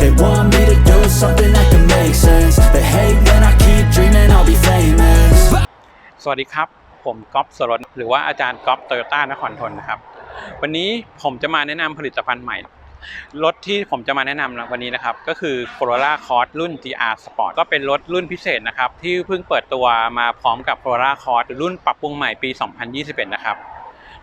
They want me to do something that can make sense. They hate when I keep dreaming I'll be famous. สวัสดีครับ ผมก๊อฟสรนหรือว่าอาจารย์ก๊อฟโตโยต้านครทนนะครับ วันนี้ผมจะมาแนะนำผลิตภัณฑ์ใหม่ รถที่ผมจะมาแนะนำวันนี้นะครับ ก็คือ Corolla Cross รุ่น GR Sport ก็เป็นรถรุ่นพิเศษนะครับ ที่เพิ่งเปิดตัวมาพร้อมกับ Corolla Cross รุ่นปรับปรุงใหม่ปี 2021 นะครับ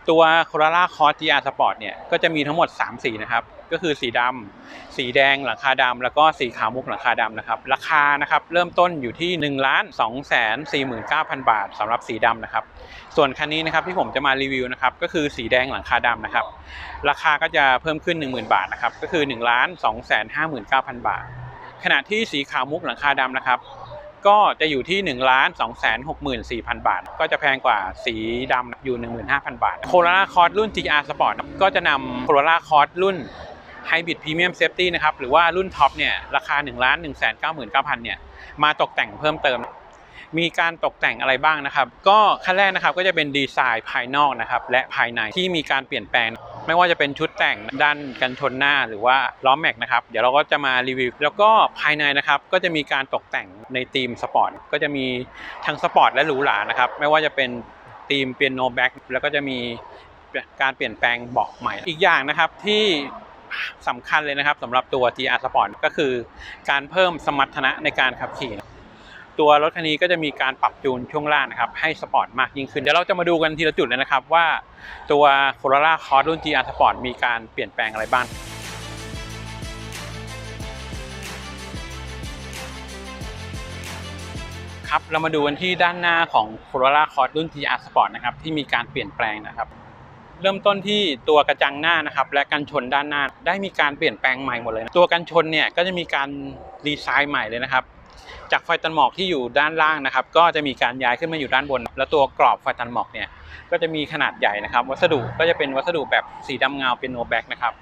ตัว Corolla Cross GR Sport เนี่ยก็จะมีทั้งหมด 3 สีนะครับ ก็คือสีดำสีแดงหลังคาดำแล้วก็สีขาวมุกหลังคาดำนะครับราคานะครับเริ่มต้นอยู่ที่1นึ่งล้านสองแสนสี่หมื่นเก้าพันบาทสำหรับสีดำนะครับส่วนคันนี้นะครับที่ผมจะมารีวิวนะครับก็คือสีแดงหลังคาดำนะครับราคาก็จะเพิ่มขึ้น 10,000 บาทนะครับก็คือ1นึ่งล้านสองแสนห้าหมื่นเก้าพันบาท ขณะที่สีขาวมุกหลังคาดำนะครับก็จะอยู่ที่1นึ่งล้านสองแสนหกหมื่นสี่พันบาท ก็จะแพงกว่าสีดำอยู่ 15,000 บาทโคโร l าคอร์สรุ่น GR Sport ก็จะนำโคโร l าคอร์สรุ่น Hybrid Premium Safety นะครับหรือว่ารุ่นท็อปเนี่ยราคา 1 1 9 9 0 0 0เนี่ยมาตกแต่งเพิ่มเติม มีการตกแต่งอะไรบ้างนะครับ ก็ขั้นแรกนะครับก็จะเป็นดีไซน์ภายนอกนะครับและภายในที่มีการเปลี่ยนแปลง ไม่ว่าจะเป็นชุดแต่งด้านกันชนหน้าหรือว่าล้อแม็กนะครับเดี๋ยวเราก็จะมารีวิวแล้วก็ภายในนะครับก็จะมีการตกแต่งในธีมสปอร์ตก็จะมีทั้งสปอร์ตและหรูหรานะครับไม่ว่าจะเป็นธีมเปียโนแบ็กแล้วก็จะมีการเปลี่ยนแปลงเบาะใหม่ อีกอย่างนะครับที่ สำคัญเลยนะครับสำหรับตัว GR Sport ก็คือการเพิ่มสมรรถนะในการขับขี่ ตัวรถคันนี้ก็จะมีการปรับจูนช่วงล่างนะครับให้สปอร์ตมากยิ่งขึ้น เดี๋ยวเราจะมาดูกันทีละจุดเลยนะครับว่าตัว Corolla Cross รุ่น GR Sport มีการเปลี่ยนแปลงอะไรบ้างครับเรามาดูกันที่ด้านหน้าของ Corolla Cross รุ่น GR Sport นะครับที่มีการเปลี่ยนแปลงนะครับ เริ่มต้นที่ตัวกระจังหน้านะครับและกันชนด้านหน้าได้มีการเปลี่ยนแปลงใหม่หมดเลยนะตัวกันชนเนี่ยก็จะมีการดีไซน์ใหม่เลยนะครับ จากไฟตันหมอกที่อยู่ด้านล่างนะครับ ก็จะมีการย้ายขึ้นมาอยู่ด้านบน แล้วตัวกรอบไฟตันหมอกเนี่ยก็จะมีขนาดใหญ่นะครับ วัสดุก็จะเป็นวัสดุแบบสีดำเงาเป็นโนแบ็กนะครับ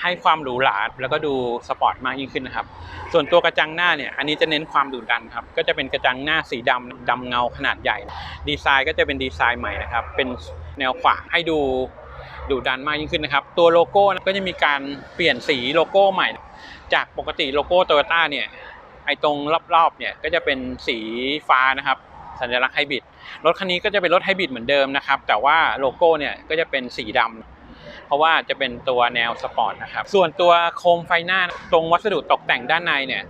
ให้ความหรูหราแล้วก็ดูสปอร์ตมากยิ่งขึ้นนะครับ ส่วนตัวกระจังหน้าเนี่ย อันนี้จะเน้นความดุดันครับ ก็จะเป็นกระจังหน้าสีดำดำเงาขนาดใหญ่ ดีไซน์ก็จะเป็นดีไซน์ใหม่นะครับ เป็น แนวขวางให้ดูดุดันมากยิ่งขึ้นนะครับ ตัวโลโก้ก็จะมีการเปลี่ยนสีโลโก้ใหม่ จากปกติโลโก้โตโยต้าเนี่ยไอตรงรอบๆเนี่ยก็จะเป็นสีฟ้านะครับ สัญลักษณ์ไฮบริดรถคันนี้ก็จะเป็นรถไฮบริดเหมือนเดิมนะครับ แต่ว่าโลโก้เนี่ยก็จะเป็นสีดำเพราะว่าจะเป็นตัวแนวสปอร์ตนะครับ ส่วนตัวโคมไฟหน้าตรงวัสดุตกแต่งด้านในเนี่ย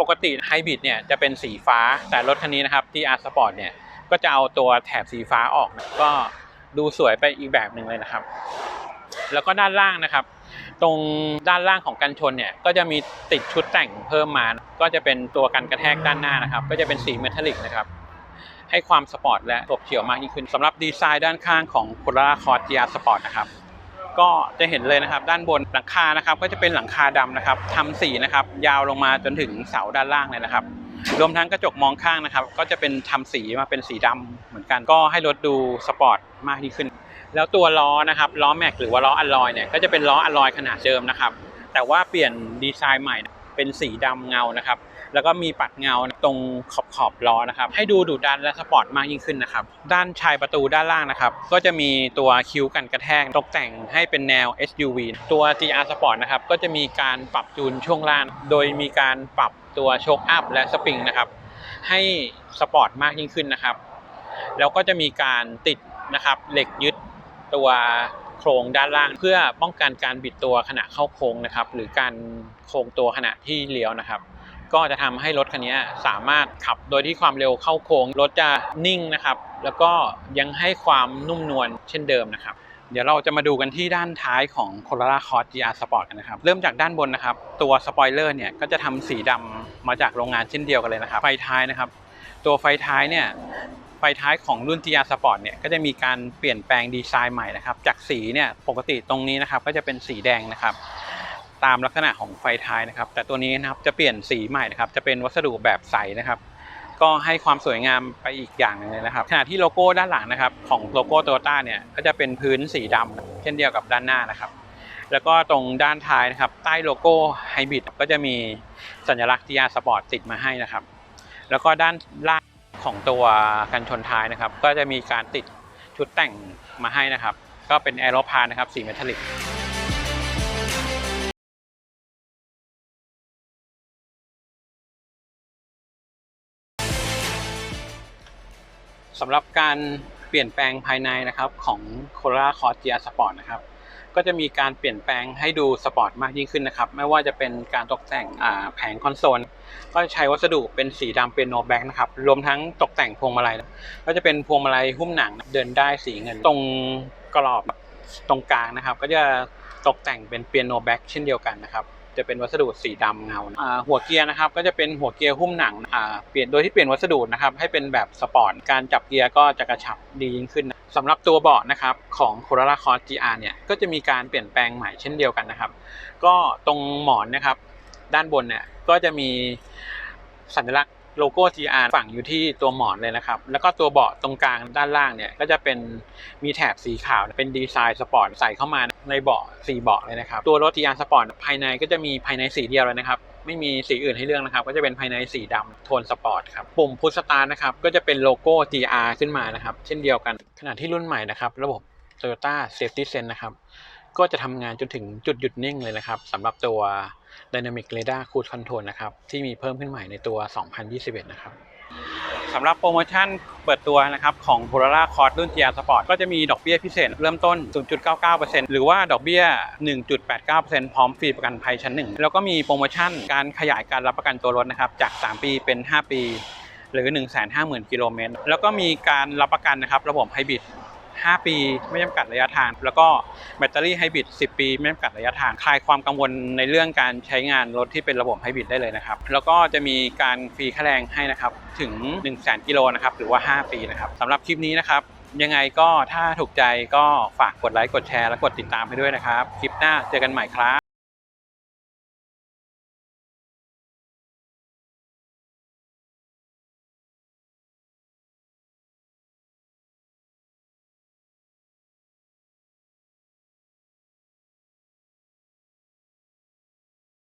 ปกติไฮบริดเนี่ยจะเป็นสีฟ้าแต่รถคันนี้นะครับที่อาร์สปอร์ตเนี่ยก็จะเอาตัวแถบสีฟ้าออกก็ ดูสวยไปอีกแบบหนึ่งเลยนะครับ แล้วก็ด้านล่างนะครับ ตรงด้านล่างของกันชนเนี่ยก็จะมีติดชุดแต่งเพิ่มมา ก็จะเป็นตัวกันกระแทกด้านหน้านะครับ ก็จะเป็นสีเมทัลลิกนะครับให้ความสปอร์ตและโฉบเฉียวมากยิ่งขึ้นสำหรับดีไซน์ด้านข้างของ Corolla Cross GR Sport นะครับก็จะเห็นเลยนะครับ ด้านบนหลังคานะครับ ก็จะเป็นหลังคาดำนะครับทำสีนะครับ ยาวลงมาจนถึงเสาด้านล่างเลยนะครับ รวมทั้งกระจกมองข้างนะครับ ก็จะเป็นทำสีมาเป็นสีดำเหมือนกันก็ให้รถดูสปอร์ต มากยิ่งขึ้น แล้วตัวล้อนะครับล้อแม็กหรือว่าล้ออลลอยเนี่ยก็จะเป็นล้ออลลอยขนาดเดิมนะครับ แต่ว่าเปลี่ยนดีไซน์ใหม่เป็นสีดำเงานะครับ แล้วก็มีปัดเงาตรงขอบขอบล้อนะครับ ให้ดูดุดันและสปอร์ตมากยิ่งขึ้นนะครับ ด้านชายประตูด้านล่างนะครับ ก็จะมีตัวคิ้วกันกระแทกตกแต่งให้เป็นแนว SUV ตัว GR Sport นะครับ ก็จะมีการปรับจูนช่วงล่าง โดยมีการปรับตัวโชคอัพและสปริงนะครับ ให้สปอร์ตมากยิ่งขึ้นนะครับ แล้วก็จะมีการติด นะครับเหล็กยึดตัวโครงด้านล่าง เพื่อป้องกันการบิดตัวขณะเข้าโค้งนะครับ หรือการโค้งตัวขณะที่เลี้ยวนะครับ ก็จะทำให้รถคันนี้สามารถขับโดยที่ความเร็วเข้าโค้งรถจะนิ่งนะครับ แล้วก็ยังให้ความนุ่มนวลเช่นเดิมนะครับ เดี๋ยวเราจะมาดูกันที่ด้านท้ายของ Corolla Cross GR Sport กันนะครับ เริ่มจากด้านบนนะครับ ตัวสปอยเลอร์เนี่ยก็จะทำสีดำมาจากโรงงานเช่นเดียวกันเลยนะครับ ไฟท้ายนะครับ ตัวไฟท้ายเนี่ย ไฟท้ายของรุ่น GR Sport เนี่ยก็จะมีการเปลี่ยนแปลงดีไซน์ใหม่นะครับ จากสีเนี่ยปกติตรงนี้นะครับก็จะเป็นสีแดงนะครับ ตามลักษณะของไฟท้ายนะครับ แต่ตัวนี้นะครับจะเปลี่ยนสีใหม่นะครับ จะเป็นวัสดุแบบใสนะครับ ก็ให้ความสวยงามไปอีกอย่างหนึงเลยนะครับขณะที่โลโก้ด้านหลังนะครับ ของโลโก้โตโยต้าเนี่ยก็จะเป็นพื้นสีดำเช่นเดียวกับด้านหน้านะครับแล้วก็ตรงด้านท้ายนะครับใต้โลโก้ไฮบริดก็จะมีสัญลักษณ์ GR Sport ติดมาให้นะครับ แล้วก็ด้านล่าง ของตัวกันชนท้ายนะครับ ก็จะมีการติดชุดแต่งมาให้นะครับ ก็เป็นแอโรพานะครับสีเมทัลลิกสำหรับการเปลี่ยนแปลงภายในนะครับของ c o r a Cross GR Sport นะครับ ก็จะมีการเปลี่ยนแปลงให้ดูสปอร์ตมากยิ่งขึ้นนะครับ ไม่ว่าจะเป็นการตกแต่งแผงคอนโซล ก็ใช้วัสดุเป็นสีดำเป็นโนแบ็กนะครับ รวมทั้งตกแต่งพวงมาลัย ก็จะเป็นพวงมาลัยหุ้มหนังเดินได้สีเงิน ตรงกรอบตรงกลางนะครับ ก็จะตกแต่งเป็นเปียโนแบ็กเช่นเดียวกันนะครับ จะเป็นวัสดุสีดำเงา หัวเกียร์นะครับ ก็จะเป็นหัวเกียร์หุ้มหนังเปลี่ยนโดยที่เปลี่ยนวัสดุนะครับ ให้เป็นแบบสปอร์ต การจับเกียร์ก็จะกระชับดียิ่งขึ้น สำหรับตัวเบาะนะครับของ Corolla Cross GR เนี่ยก็จะมีการเปลี่ยนแปลงใหม่เช่นเดียวกันนะครับ ก็ตรงหมอนนะครับ ด้านบนเนี่ยก็จะมีสัญลักษณ์โลโก้ GR ฝังอยู่ที่ตัวหมอนเลยนะครับ แล้วก็ตัวเบาะตรงกลางด้านล่างเนี่ยก็จะเป็นมีแถบสีขาวเป็นดีไซน์สปอร์ตใส่เข้ามาในเบาะสีเบาะเลยนะครับ ตัวรถ GR Sport ภายในก็จะมีภายในสีเดียวเลยนะครับ ไม่มีสีอื่นให้เลือกนะครับ ก็จะเป็นภายในสีดำโทนสปอร์ตครับ ปุ่มพุทสตาร์นะครับ ก็จะเป็นโลโก้ GR ขึ้นมานะครับ เช่นเดียวกัน ขณะที่รุ่นใหม่นะครับ ระบบ Toyota Safety Sense นะครับ ก็จะทำงานจนถึงจุดหยุดนิ่งเลยนะครับสำหรับตัว Dynamic Radar Cruise Control นะครับ ที่มีเพิ่มขึ้นใหม่ในตัว 2021 นะครับ สำหรับโปรโมชั่นเปิดตัวนะครับของ Corolla Cross รุ่น GR Sport ก็จะมีดอกเบี้ยพิเศษเริ่มต้น 0.99%หรือว่าดอกเบี้ย 1.89%พร้อมฟรีประกันภัยชั้นหนึ่งแล้วก็มีโปรโมชั่นการขยายการรับประกันตัวรถนะครับจาก 3 ปีเป็น 5 ปี หรือ 150,000 กิโลเมตรแล้วก็มีการรับประกันนะครับระบบไฮบริด 5 ปี ไม่จำกัดระยะทาง แล้วก็แบตเตอรี่ไฮบริด10 ปี ไม่จำกัดระยะทาง คลายความกังวลในเรื่องการใช้งานรถที่เป็นระบบไฮบริดได้เลยนะครับ แล้วก็จะมีการฟรีค่าแรงให้นะครับ ถึง 1 0 0 0 0 0กิโลนะครับ หรือว่า 5 ปีนะครับสำหรับคลิปนี้นะครับยังไงก็ถ้าถูกใจก็ฝากกดไลค์กดแชร์และกดติดตามให้ด้วยนะครับ คลิปหน้าเจอกันใหม่ครับ